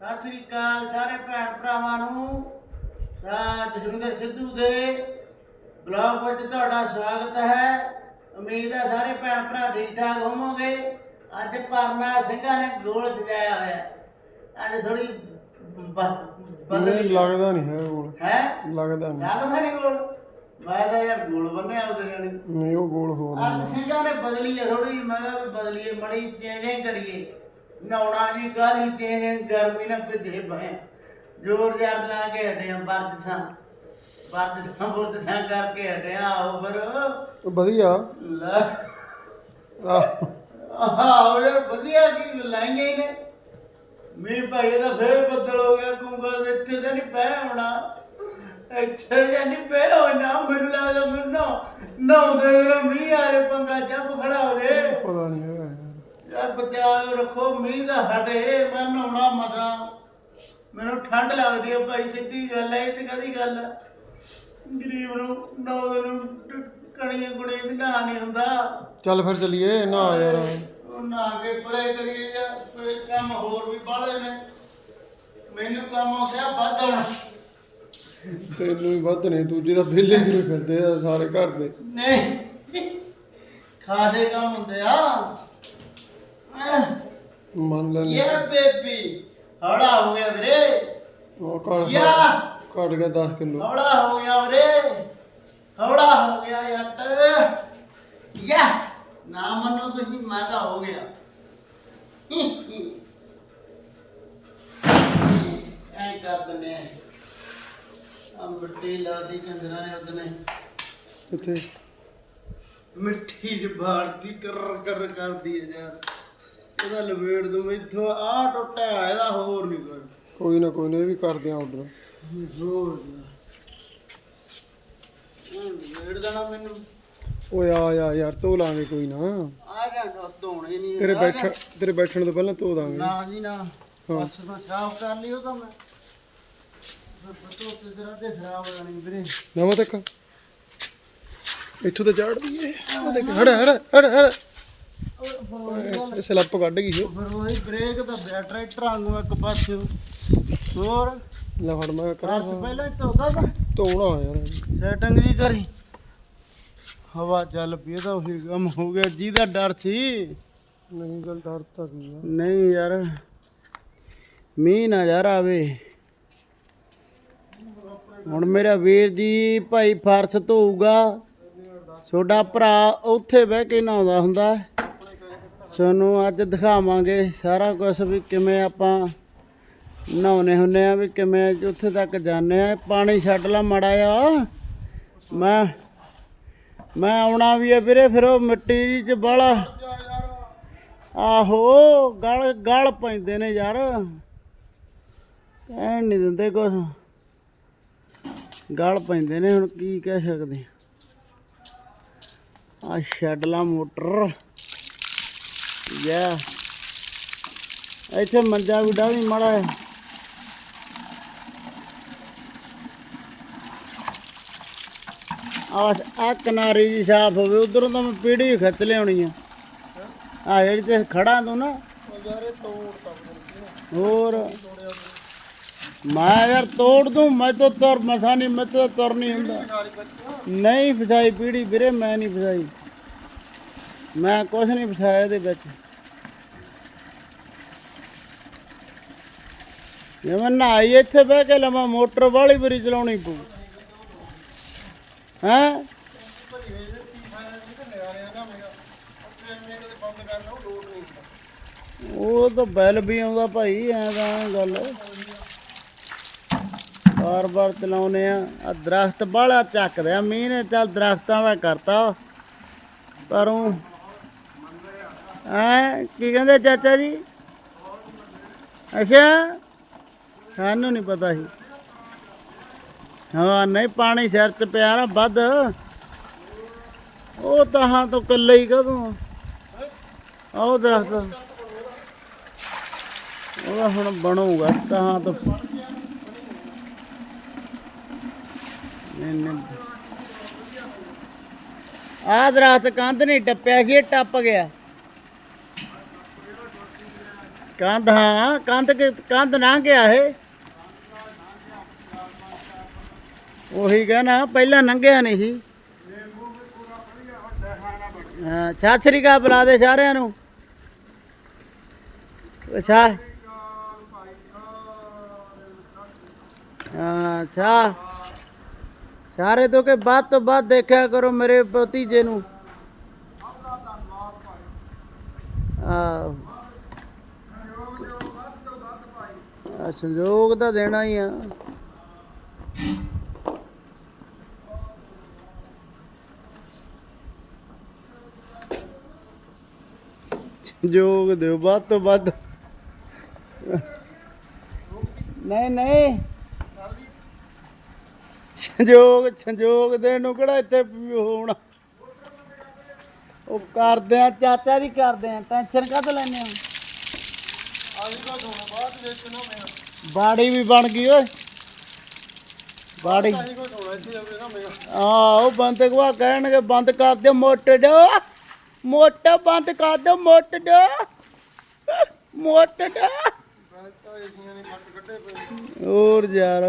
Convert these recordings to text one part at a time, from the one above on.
ਸਤਿ ਸ੍ਰੀ ਅਕਾਲ ਸਾਰੇ ਭੈਣ ਭਰਾਵਾਂ ਨੂੰ। ਜਸਵਿੰਦਰ ਸਿੱਧੂ ਦੇ ਬਲੌਗ ਵਿੱਚ ਤੁਹਾਡਾ ਸਵਾਗਤ ਹੈ। ਉਮੀਦ ਹੈ ਸਾਰੇ ਭੈਣ ਭਰਾ ਠੀਕ ਠਾਕ ਹੋਵੋਗੇ। ਅੱਜ ਪਰਨਾ ਸਿੰਘਾਂ ਨੇ ਗੋਲ ਸਜਾਇਆ ਹੋਇਆ ਅੱਜ ਥੋੜੀ ਨਹੀਂ ਬਦਲੀ ਲੱਗਦਾ ਨਹੀਂ ਹੈ ਗੋਲ। ਹੈ? ਲੱਗਦਾ ਨਹੀਂ। ਲੱਗਦਾ ਨਹੀਂ ਗੋਲ? ਮੈਂ ਤਾਂ ਯਾਰ ਗੋਲ ਬੰਨਿਆ ਉਹਦੇ ਨਾਲ। ਨਹੀਂ ਉਹ ਗੋਲ ਹੋਰ ਅੱਜ ਸਿੰਘਾਂ ਨੇ ਬਦਲੀ ਹੈ ਥੋੜੀ ਮੈਂ ਕਿਹਾ ਵੀ ਬਦਲੀਏ ਮੜੀ ਚੇਂਜਿੰਗ ਕਰੀਏ। ਚੇਂਜਿੰਗ ਗਰਮੀ ਨਾਲ ਭਿੱਜੇ ਪਏ ਜੋਰ ਜਾਰ ਲਾ ਕੇ ਹਟਿਆ ਵਰਜਸਾਂ ਵਰਜਸਾਂ ਵਰਜਸਾਂ ਕਰਕੇ ਪਰ। ਉਹ ਵਧੀਆ। ਲਾ। ਆਹ, ਯਾਰ ਵਧੀਆ ਕੀ ਲਾਈਆਂ ਹੀ ਨੇ। ਮੀਂਹ ਭਾਈ ਇਹਦਾ ਫੇਰ ਬੱਦਲ ਹੋ ਗਿਆ ਤੂੰ ਕਰ ਇੱਥੇ ਤਾਂ ਨਹੀਂ ਪੈ ਹੋਣਾ। ਇੱਥੇ ਜਾਂ ਨਹੀਂ ਪੈ ਹੋਣਾ ਮੈਨੂੰ ਲੱਗਦਾ ਮੈਨੂੰ ਨਾ ਨਾ ਮੀਂਹ ਆਰੇ ਪੰਗਾ ਜੱਬ ਖੜਾ ਹੋ ਜੇ। ਪਤਾ ਨਹੀਂ ਹੈਗਾ। ਯਾਰ। ਬਚਾਓ ਰੱਖੋ ਮੀਂਹ ਦਾ ਹਟੇ ਮੈਂ ਨਹਾਉਣਾ ਮਸਾਂ ਮੈਨੂੰ ਠੰਡ ਲੱਗਦੀ ਹੈ ਭਾਈ ਸਿੱਧੀ ਗੱਲ ਹੈ ਇਹ ਤੇ ਕਦੀ ਗੱਲ ਹੈ ਗਰੀਬ ਨੂੰ ਨੌ ਨੂੰ ਕਣੀਆਂ ਕੁੜੀਆਂ ਦੀ ਨਹਾ ਨਹੀਂ ਹੁੰਦਾ। ਚੱਲ ਫਿਰ ਚੱਲੀਏ ਨਾ ਯਾਰ। ਉਹ ਨਹਾ ਕੇ ਪਰੇ ਕਰੀਏ ਜਾਂ ਪਰੇ ਕੰਮ ਹੋਰ ਵੀ ਬਾਹਲੇ ਨੇ। ਮੈਨੂੰ ਕੰਮ ਆਉਂਦਾ ਵੱਧਣ ਤੈਨੂੰ ਵੀ ਵੱਧ ਨੇ ਦੂਜੇ ਦਾ ਵਿਹਲੇ ਜਿਹੜੇ ਫਿਰਦੇ ਆ ਸਾਰੇ ਘਰ ਦੇ। ਨਹੀਂ ਖਾਸੇ ਕੰਮ ਹੁੰਦੇ ਆ। ਮੰਨ ਲੈਣੇ ਯਾ ਬੇਬੀ ਹੌਲਾ ਹੋ ਗਿਆ ਵੀਰੇ। ਉਹ ਘਰ ਯਾ। ਘਟ ਗਿਆ 10 ਕਿਲੋ। ਹੌਲਾ ਹੋ ਗਿਆ ਵੀਰੇ। ਹੌਲਾ ਹੋ ਗਿਆ ਯੱਟ ਯਾ। ਨਾ ਮੰਨੋ ਤੁਸੀਂ ਮੈਂ ਤਾਂ ਹੋ ਗਿਆ। ਐ ਕਰ ਦਿੰਦੇ ਆ। ਮਿੱਟੀ ਲਾ ਦੀ ਚੰਦਰਾ ਨੇ ਉਹਦਨੇ ਕਿੱਥੇ? ਮਿੱਟੀ ਦੀ ਬਾੜਦੀ ਕਰ ਕਰ ਕਰਦੀ ਹੈ ਯਾਰ। ਇਹਦਾ ਲਵੇੜ ਦੂੰ ਇੱਥੋਂ ਆ ਟੁੱਟਿਆ ਇਹਦਾ ਹੋਰ ਨਹੀਂ ਕੋਈ। ਕੋਈ ਨਾ ਕੋਈ ਨਾ ਇਹ ਵੀ ਕਰਦੇ ਆ ਆਰਡਰ ਜ਼ੋਰ ਲਵੇੜ ਦੇਣਾ ਮੈਨੂੰ। ਓਏ ਆ ਜਾ ਯਾਰ ਧੋ ਲਾਂਗੇ ਕੋਈ ਨਾ। ਆ ਗਿਆ ਧੋਣੇ ਨਹੀਂ ਤੇਰੇ ਬੈਠ ਤੇਰੇ ਬੈਠਣ ਤੋਂ ਪਹਿਲਾਂ ਧੋ ਦਾਂਗੇ। ਨਾ ਜੀ ਨਾ। ਬਸ ਮੈਂ ਸਾਫ਼ ਕਰ ਲਿਓ ਤਾਂ ਮੈਂ। ਪਤੋ ਤੇ ਜਰਾ ਤੇ ਖਰਾਬ ਹੋ ਜਾਣੀ ਵੀਰੇ। ਨਵਾਂ ਤੱਕ। ਇੱਥੋਂ ਤੇ ਚੜ ਦਈਏ। ਉਹ ਦੇਖ ਹੜ ਹੜ ਹੜ ਹੜ ਇਹ ਸਲੱਪ ਕੱਢ ਗਈ ਉਹ ਫਿਰ ਉਹੀ ਬ੍ਰੇਕ ਦਾ ਬੈ ਟਰੈਕਟਰ ਵਾਂਗੂ ਇੱਕ ਪਾਸੇ। ਹੋਰ? ਲੈ ਫੜ ਮੈਂ ਕਰਾਂ। ਚ ਪਹਿਲਾਂ ਧੋਦਾ ਤਾਂ। ਧੋਣਾ ਯਾਰ। ਸੈਟਿੰਗ ਜੀ ਕਰੀ। ਹਵਾ ਚੱਲ ਪਈ ਤਾਂ ਉਹੀ ਕੰਮ ਹੋ ਗਿਆ। ਜਿਹਦਾ ਡਰ ਸੀ। ਨਹੀਂ ਗੱਲ ਡਰ ਤਾਂ ਕੀ ਆ। ਨਹੀਂ ਯਾਰ। ਮੀਂਹ ਨਾ ਯਾਰ ਆਵੇ। ਹੁਣ ਮੇਰਾ ਵੀਰ ਜੀ ਭਾਈ ਫਰਸ਼ ਧੋਊਗਾ। ਤੁਹਾਡਾ ਭਰਾ ਉੱਥੇ ਬਹਿ ਕੇ ਨਹਾਉਂਦਾ ਹੁੰਦਾ। ਤੁਹਾਨੂੰ ਅੱਜ ਦਿਖਾਵਾਂਗੇ ਸਾਰਾ ਕੁਝ ਵੀ ਕਿਵੇਂ ਆਪਾਂ ਨਹਾਉਨੇ ਹੁੰਨੇ ਆ, ਵੀ ਕਿਵੇਂ ਉੱਥੇ ਤੱਕ ਜਾਂਦੇ ਆ। ਪਾਣੀ ਛੱਡ ਲਾ ਮੜਾ ਆ ਮੈਂ ਮੈਂ ਆਉਣਾ ਵੀ ਆ ਵੀਰੇ, ਫਿਰ ਉਹ ਮਿੱਟੀ ਚ ਬਾਲਾ। ਆਹੋ, ਗਲ ਗਲ ਪੈਂਦੇ ਨੇ ਯਾਰ। ਕਹਿਣ ਨਹੀਂ ਦਿੰਦੇ ਕੁਛ। ਗਲ ਪੈਂਦੇ ਨੇ, ਹੁਣ ਕੀ ਕਹਿ ਸਕਦੇ ਆ। ਛੱਡ ਲਾ ਮੋਟਰ। ਯਾ ਇੱਥੇ ਮੰਜਾ ਵੀ ਡਾਵੀ ਮਾੜਾ ਹੈ। ਆ ਕਿਨਾਰੀ ਜੀ ਸਾਫ਼ ਹੋਵੇ, ਉਧਰੋਂ ਤਾਂ ਮੈਂ ਪੀੜੀ ਖਿੱਚ ਲਿਆਉਣੀ ਆ। ਆ ਜਿਹੜੀ ਤੇ ਖੜਾ ਤੂੰ ਨਾ। ਹੋਰ। ਮੈਂ ਯਾਰ ਤੋੜ ਦੂੰ, ਮੈਂ ਤਾਂ ਤੁਰ, ਮਸਾ ਨਹੀਂ, ਮੈਂ ਤਾਂ ਤੁਰ ਨਹੀਂ ਹੁੰਦਾ। ਨਹੀਂ ਫਸਾਈ ਪੀੜੀ ਵੀਰੇ, ਮੈਂ ਨਹੀਂ ਫਸਾਈ। ਮੈਂ ਕੁਛ ਨਹੀਂ ਫਸਾਇਆ ਇਹਦੇ ਵਿੱਚ। ਜਿਵੇਂ ਨਹਾਈ ਇੱਥੇ ਬਹਿ ਕੇ ਲਵਾਂ, ਮੋਟਰ ਵਾਲੀ ਬਰੀ ਚਲਾਉਣੀ ਪਊ। ਹੈਂ? ਉਹ ਤਾਂ ਬੈਲ ਵੀ ਆਉਂਦਾ ਭਾਈ, ਐ ਤਾਂ ਗੱਲ। ਬਾਰ ਬਾਰ ਚਲਾਉਨੇ ਆ। ਆ ਦਰਖਤ ਬਾਹਲਾ ਚੱਕਦੇ ਆ, ਮੀਂਹ ਨੇ ਚੱਲ ਦਰਖਤਾਂ ਦਾ ਕਰਤਾ। ਪਰ ਉਹ ਐ ਕੀ ਕਹਿੰਦੇ ਚਾਚਾ ਜੀ? ਅੱਛਾ। ਸਾਨੂੰ ਨਹੀਂ ਪਤਾ ਸੀ। ਹਾਂ, ਨਹੀਂ ਪਾਣੀ ਸਿਰ 'ਚ ਪਿਆ ਨਾ ਵੱਧ। ਉਹ ਤਾਂ ਹਾਂ ਤੋਂ ਕੱਲੇ ਹੀ ਕਦੋਂ। ਉਹ ਦਰਖਤ। ਉਹ ਹੁਣ ਬਣੂਗਾ, ਤਾਂ ਤੋਂ। ਨਹੀਂ ਆਹ ਦਰਖਤ ਕੰਧ ਨਹੀਂ ਟੱਪਿਆ ਸੀ, ਇਹ ਟੱਪ ਗਿਆ। ਕੰਧ, ਹਾਂ, ਕੰਧ ਕੰਧ ਨਾ ਗਿਆ ਇਹ। ਉਹੀ ਕਹਿਣਾ ਪਹਿਲਾਂ ਲੰਘਿਆ ਨਹੀਂ ਸੀ। ਹਾਂ, ਸਤਿ ਸ੍ਰੀ ਅਕਾਲ ਬੁਲਾ ਦੇ ਸਾਰਿਆਂ ਨੂੰ। ਅੱਛਾ। ਅੱਛਾ। ਸਾਰੇ ਤੋਂ ਕੇ ਬਾਅਦ ਤੋਂ ਬਾਅਦ ਦੇਖਿਆ ਕਰੋ ਮੇਰੇ ਭਤੀਜੇ ਨੂੰ। ਆਹ। ਆ ਸੰਯੋਗ ਤਾਂ ਦੇਣਾ ਹੀ ਆ। ਸੰਯੋਗ ਦਿਓ ਵੱਧ ਤੋਂ ਵੱਧ। ਨਹੀਂ ਨਹੀਂ। ਸੰਯੋਗ ਸੰਯੋਗ ਦੇ ਨੂੰ ਕਿਹੜਾ ਇੱਥੇ ਹੋਣਾ? ਉਹ ਕਰਦੇ ਆ ਚਾਚਾ ਦੀ ਕਰਦੇ ਆ। ਟੈਨਸ਼ਨ ਕਾਹਤੋਂ ਲੈਨੇ ਆ ਬਾੜੀ ਵੀ ਬਣ ਗਈ ਓਏ। ਬਾੜੀ ਆ ਉਹ ਬੰਦ ਕਵਾ ਕਹਿਣਗੇ ਬੰਦ ਕਰ ਦਿਓ ਮੋਟਰ ਜੋ ਮੋਟਾ ਬੰਦ ਕਰ ਦੋ, ਮੋਟ ਜੋ ਮੋਟਰ ਜੋ ਹੋਰ ਯਾਰ।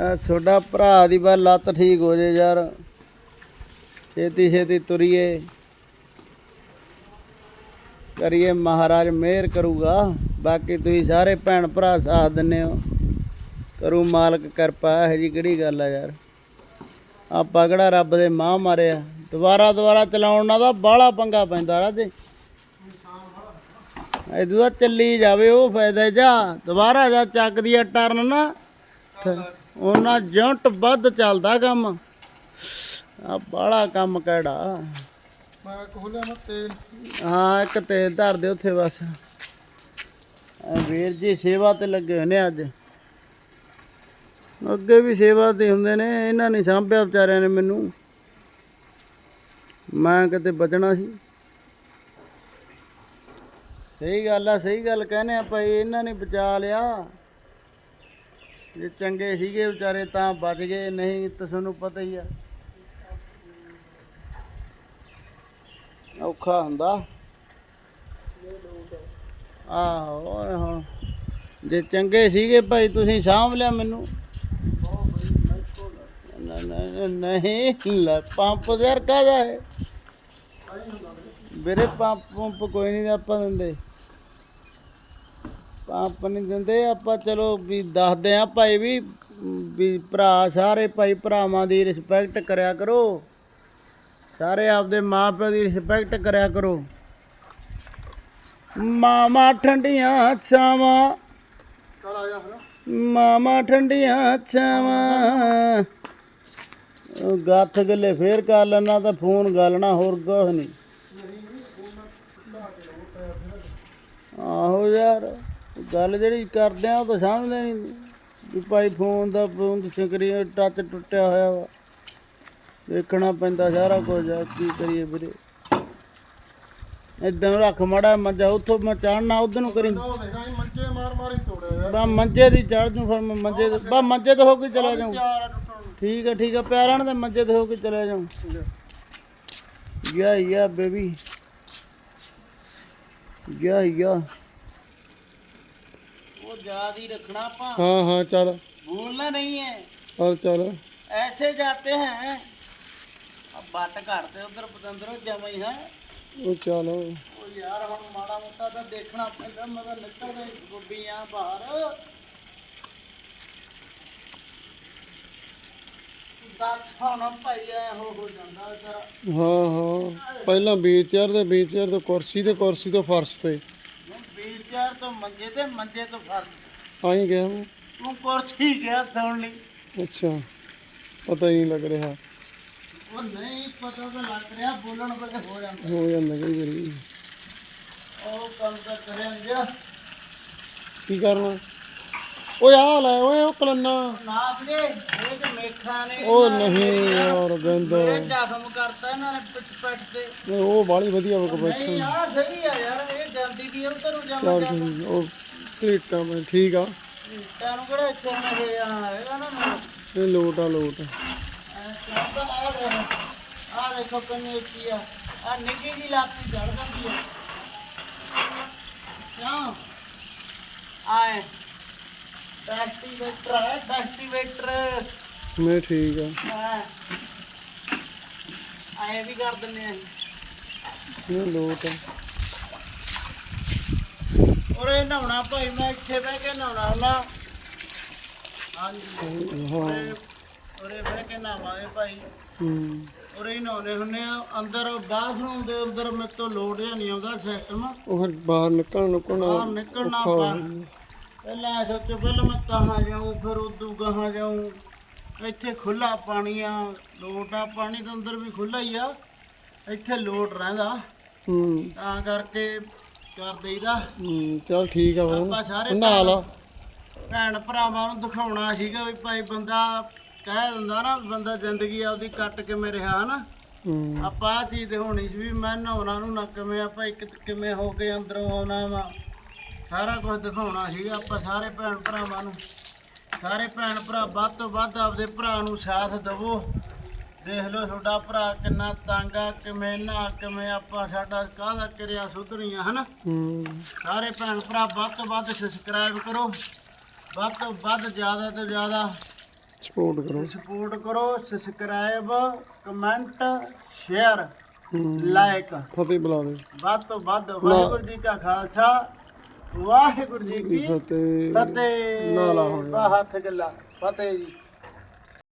ਆ ਛੋਟਾ ਭਰਾ ਦੀ ਬਾ ਲੱਤ ਠੀਕ ਹੋ ਜੇ ਯਾਰ। ਛੇਤੀ ਛੇਤੀ ਤੁਰੀਏ। ਕਰੀਏ ਮਹਾਰਾਜ ਮਿਹਰ ਕਰੂਗਾ। ਬਾਕੀ ਤੁਸੀਂ ਸਾਰੇ ਭੈਣ ਭਰਾ ਸਾਥ ਦਿੰਨੇ ਹੋ। ਕਰੂ ਮਾਲਕ ਕਿਰਪਾ ਇਹ ਜੀ ਕਿਹੜੀ ਗੱਲ ਆ ਯਾਰ? ਆਪਾਂ ਕਿਹੜਾ ਰੱਬ ਦੇ ਮਾਂ ਮਾਰਿਆ ਦੁਬਾਰਾ ਦੁਬਾਰਾ ਚਲਾਉਣ ਨਾਲ ਤਾਂ ਬਾਹਲਾ ਪੰਗਾ ਪੈਂਦਾ ਰਾਜੇ ਇਦੋਂ ਤਾਂ ਚੱਲੀ ਜਾਵੇ ਉਹ ਫਾਇਦਾ ਜਾ। ਦੁਬਾਰਾ ਜਾ ਚੱਕਦੀ ਆ ਟਰਨ ਨਾ। ਉਹਨਾਂ ਜੰਟ ਵੱਧ ਚੱਲਦਾ ਕੰਮ। ਆ ਬਾਹਲਾ ਕੰਮ ਕਿਹੜਾ? ਮੈਂ ਖੋਲਿਆ ਮੈਂ ਤੇਲ। ਹਾਂ ਇੱਕ ਤੇਲ ਧਰ ਦੇ ਉੱਥੇ ਬਸ। ਵੀਰ ਜੀ ਸੇਵਾ ਤੇ ਲੱਗੇ ਹੋਏ ਨੇ ਅੱਜ। ਅੱਗੇ ਵੀ ਸੇਵਾ ਤੇ ਹੁੰਦੇ ਨੇ, ਇਹਨਾਂ ਨੇ ਸਾਂਭਿਆ ਵਿਚਾਰਿਆਂ ਨੇ ਮੈਨੂੰ। ਮੈਂ ਕਿਤੇ ਬਚਣਾ ਸੀ। ਸਹੀ ਗੱਲ ਆ, ਸਹੀ ਗੱਲ ਕਹਿੰਦੇ ਆ ਭਾਈ, ਇਹਨਾਂ ਨੇ ਬਚਾ ਲਿਆ। ਜੇ ਚੰਗੇ ਸੀਗੇ ਵਿਚਾਰੇ ਤਾਂ ਬਚ ਗਏ, ਨਹੀਂ ਤਾਂ ਤੁਹਾਨੂੰ ਪਤਾ ਹੀ ਆ। ਔਖਾ ਹੁੰਦਾ। ਆਹੋ, ਹੁਣ ਜੇ ਚੰਗੇ ਸੀਗੇ ਭਾਈ, ਤੁਸੀਂ ਸਾਂਭ ਲਿਆ ਮੈਨੂੰ। ਨ- ਨਹੀਂ ਲੈ ਪੰਪ ਯਾਰ ਕਾਹਦਾ ਹੈ। ਵੀਰੇ ਪੰਪ ਪੰਪ ਕੋਈ ਨਹੀਂ ਆਪਾਂ ਦਿੰਦੇ। ਪੰਪ ਨਹੀਂ ਦਿੰਦੇ ਆਪਾਂ ਚਲੋ ਵੀ ਦੱਸਦੇ ਆ ਭਾਈ ਵੀ ਵੀ ਭਰਾ ਸਾਰੇ ਭਾਈ ਭਰਾਵਾਂ ਦੀ ਰਿਸਪੈਕਟ ਕਰਿਆ ਕਰੋ। ਸਾਰੇ ਆਪਦੇ ਮਾਪਿਆਂ ਦੀ ਰਿਸਪੈਕਟ ਕਰਿਆ ਕਰੋ। ਮਾਮਾ ਠੰਡੀਆਂ ਛਾਵਾਂ। ਮਾਮਾ ਠੰਡੀਆਂ ਛਾਵਾਂ। ਗੱਠ ਗੱਲੇ ਫੇਰ ਕਰ ਲੈਣਾ ਤਾਂ ਫੋਨ ਗਾਲਣਾ ਹੋਰ ਕੁਛ ਨਹੀਂ ਆਹੋ ਯਾਰ ਗੱਲ ਜਿਹੜੀ ਕਰਦੇ ਆ ਉਹ ਤਾਂ ਸਮਝਦੇ ਨਹੀਂ ਵੀ ਭਾਈ ਫੋਨ ਦਾ ਫੋਨ ਦੀ ਸਕਰੀਨ ਟੱਚ ਟੁੱਟਿਆ ਹੋਇਆ ਵਾ। ਦੇਖਣਾ ਪੈਂਦਾ ਸਾਰਾ ਕੁਝ ਆ ਕੀ ਕਰੀਏ ਵੀਰੇ। ਇਦਾਂ ਰੱਖ ਮੜਾ ਮੰਜਾ ਉੱਥੋਂ ਮੈਂ ਚੜਨਾ ਉਧਰ ਨੂੰ ਕਰੀ। ਮੰਜੇ ਮਾਰ ਮਾਰ ਹੀ ਤੋੜਿਆ ਯਾਰ ਬਾ ਮੰਜੇ ਦੀ ਚੜ ਜੂ ਫਿਰ ਮੈਂ ਮੰਜੇ ਬਾ ਮੰਜੇ ਤੇ ਹੋ ਕੇ ਚਲਾ ਟੁੱਟਣ ਠੀਕ ਹੈ ਠੀਕ ਹੈ ਪੈਰਾਂ ਦੇ ਮੰਜੇ ਤੇ ਹੋ ਕੇ ਚਲਾ ਜਾਊਂ ਯਾ ਯਾ ਬੇਬੀ ਯਾ ਯਾ ਉਹ ਯਾਦ ਹੀ ਰੱਖਣਾ ਆਪਾਂ ਹਾਂ ਹਾਂ ਚੱਲ भूलना नहीं है ਚੱਲ ਚੱਲ ऐसे जाते हैं अब बाट काटते उधर पतंदर जमई है ਉਹ ਚੱਲ ਉਹ ਯਾਰ ਹੁਣ ਮਾੜਾ ਮੋਟਾ ਤਾਂ ਦੇਖਣਾ ਪੈਂਦਾ ਮੈਂ ਤਾਂ ਨਿਕਲਦਾ ਹੀ ਗੁੱਬੀਆਂ ਬਾਹਰ ਦੱਸ ਹੁਣ ਭਾਈ ਐ ਹੋ ਹੋ ਜਾਂਦਾ ਵਿਚਾਰਾ ਹਾਂ ਹਾਂ। ਪਹਿਲਾਂ ਵੀਲ ਚੇਅਰ ਤੇ ਵੀਲ ਚੇਅਰ ਤੋਂ ਕੁਰਸੀ ਤੇ ਕੁਰਸੀ ਤੋਂ ਫਰਸ਼ ਤੇ। ਵੀਰ ਚਾਰ ਤੋਂ ਮੰਜੇ ਤੇ ਮੰਜੇ ਤੋਂ ਫ਼ਰਕ ਆਈ ਗਿਆ ਮੈਂ ਤੂੰ ਕੁਰਸੀ ਗਿਆ ਥੋਣ ਲਈ। ਅੱਛਾ। ਪਤਾ ਹੀ ਨਹੀਂ ਲੱਗ ਰਿਹਾ। ਉਹ ਨਹੀਂ ਪਤਾ ਤਾਂ ਲੱਗ ਰਿਹਾ ਬੋਲਣ ਵੇਲੇ ਹੋ ਜਾਂਦਾ। ਹੋ ਜਾਂਦਾ ਕਈ ਵਾਰੀ। ਉਹ ਕੰਮ ਤਾਂ ਕਰਿਆ ਨੀ ਜਿਹੜਾ ਕੀ ਕਰਨਾ? ਓਏ ਆ ਲੈ ਓਏ ਉਹ ਕਲੰਨਾ। ਨੇ ਇਹ ਤੇ ਮੇਖਾਂ ਨੇ ਉਹ ਨਹੀਂ ਯਾਰ ਗੰਦ ਮੇਰੇ ਜ਼ਖਮ ਕਰਤਾ ਇਹਨਾਂ ਨੇ ਪਿੱਛ ਪੈਟ ਤੇ। ਉਹ ਬਾਲੀ ਵਧੀਆ ਵਕ ਬੈਠਾ। ਨਹੀਂ ਯਾਰ ਸਹੀ ਆ ਯਾਰ ਇਹ ਜਾਂਦੀ ਵੀ ਉਧਰ ਨੂੰ ਚੱਲ ਜਾਵਾਂ। ਠੀਕ ਉਹ ਕਲੀਟਾਂ ਮੈਂ ਠੀਕ ਆ। ਤੈਨੂੰ ਕਿਹੜਾ ਇੱਥੇ ਮੈਂ ਦੇ ਜਾਣਾ ਹੈਗਾ ਨਾ ਇਹ ਲੋਟ ਆ ਲੋਟ। ਆ ਦੇਖੋ ਕਿੰਨੀ ਉੱਚੀ ਆ। ਆ ਨਿੱਗੀ ਦੀ ਲਾਤੀ ਚੜ ਜਾਂਦੀ ਆ। ਕਿਉਂ? ਆਏ। ਹੈ ਡੈਸਟੀਵੇਟਰ ਮੈਂ ਠੀਕ ਆ। ਹਾਂ। ਆਏ ਵੀ ਕਰ ਦਿੰਨੇ ਆ। ਇਹ ਲੋਟ ਆ। ਉਰੇ ਨਹਾਉਣਾ ਭਾਈ ਮੈਂ ਇੱਥੇ ਬਹਿ ਕੇ ਨਹਾਉਣਾ ਹੁੰਦਾ ਹਾਂਜੀ। ਹਾਂ। ਉਰੇ ਉਰੇ ਬਹਿ ਕੇ ਨਹਾਵਾਂਗੇ ਭਾਈ। ਹੂੰ। ਉਰੇ ਹੀ ਨਹਾਉਣੇ ਹੁੰਨੇ ਆ। ਅੰਦਰ ਬਾਥਰੂਮ ਦੇ ਅੰਦਰ ਮੇਰੇ ਤੋਂ ਲੋੜ ਜਿਹਾ ਨਹੀਂ ਆਉਂਦਾ ਸਿਸਟਮ ਉਹ ਫਿਰ ਬਾਹਰ ਨਿਕਲਣ ਨੂੰ ਕੋਣਾ ਬਾਹਰ ਨਿਕਲਣਾ ਪਾ ਪਹਿਲਾਂ ਸੋਚੋ ਪਹਿਲਾਂ ਮੈਂ ਕਹਾਂ ਜਾਊਂ ਫਿਰ ਉਦੋਂ ਕਹਾਂ ਜਾਊਂ। ਇੱਥੇ ਖੁੱਲਾ ਪਾਣੀ ਆ ਲੋਟ ਆ ਪਾਣੀ ਤਾਂ ਅੰਦਰ ਵੀ ਖੁੱਲਾ ਹੀ ਆ। ਇੱਥੇ ਲੋਟ ਰਹਿੰਦਾ। ਹੂੰ। ਤਾਂ ਕਰਕੇ ਕਰ ਦੇਈਦਾ। ਹੂੰ ਚਲ ਠੀਕ ਆ ਆਪਾਂ ਫਿਰ ਸਾਰੇ ਲਾ। ਭੈਣ ਭਰਾਵਾਂ ਨੂੰ ਦਿਖਾਉਣਾ ਸੀਗਾ ਵੀ ਭਾਈ ਬੰਦਾ ਕਹਿ ਦਿੰਦਾ ਨਾ ਬੰਦਾ ਜ਼ਿੰਦਗੀ ਆਪਦੀ ਕੱਟ ਕਿਵੇਂ ਰਿਹਾ ਹਨਾ ਹੂੰ। ਆਪਾਂ ਆਹ ਚੀਜ਼ ਦਿਖਾਉਣੀ ਸੀ ਵੀ ਮੈਂ ਨਹਾਉਣਾ ਨੂੰ ਨਾ ਕਿਵੇਂ ਆ ਭਾਈ ਕਿ- ਕਿਵੇਂ ਹੋ ਕੇ ਅੰਦਰੋਂ ਆਉਣਾ ਵਾ। ਸਾਰਾ ਕੁਝ ਦਿਖਾਉਣਾ ਸੀਗਾ ਆਪਾਂ ਸਾਰੇ ਭੈਣ ਭਰਾਵਾਂ ਨੂੰ। ਸਾਰੇ ਭੈਣ ਭਰਾ ਵੱਧ ਤੋਂ ਵੱਧ ਆਪਦੇ ਭਰਾ ਨੂੰ ਸਾਥ ਦੇਵੋ। ਦੇਖ ਲਓ ਤੁਹਾਡਾ ਭਰਾ ਕਿੰਨਾ ਤੰਗ ਆ ਕਿਵੇਂ ਨਾ ਕਿਵੇਂ ਆਪਾਂ ਸਾਡਾ ਕਾਹਦਾ ਕਿਰਿਆ ਸੁਧਰੀਆਂ ਹਨਾ? ਸਾਰੇ ਭੈਣ ਭਰਾ ਵੱਧ ਤੋਂ ਵੱਧ ਸਬਸਕ੍ਰਾਈਬ ਕਰੋ। ਵੱਧ ਤੋਂ ਵੱਧ ਜ਼ਿਆਦਾ ਤੋਂ ਜ਼ਿਆਦਾ ਸਪੋਰਟ ਕਰੋ। ਸਪੋਰਟ ਕਰੋ ਸਬਸਕ੍ਰਾਈਬ ਕਮੈਂਟ ਸ਼ੇਅਰ ਲਾਈਕ ਫਤਿਹ ਬੁਲਾ ਦੇ ਵੱਧ ਤੋਂ ਵੱਧ ਵਾਹਿਗੁਰੂ ਜੀ ਕਾ ਖਾਲਸਾ। ਵਾਹਿਗੁਰੂ ਜੀ ਕੀ ਫਤਿਹ ਫਤਿਹ। ਨਾ ਲਾ ਹੁਣ। ਹੱਥ ਗੱਲਾਂ। ਫਤਿਹ ਜੀ।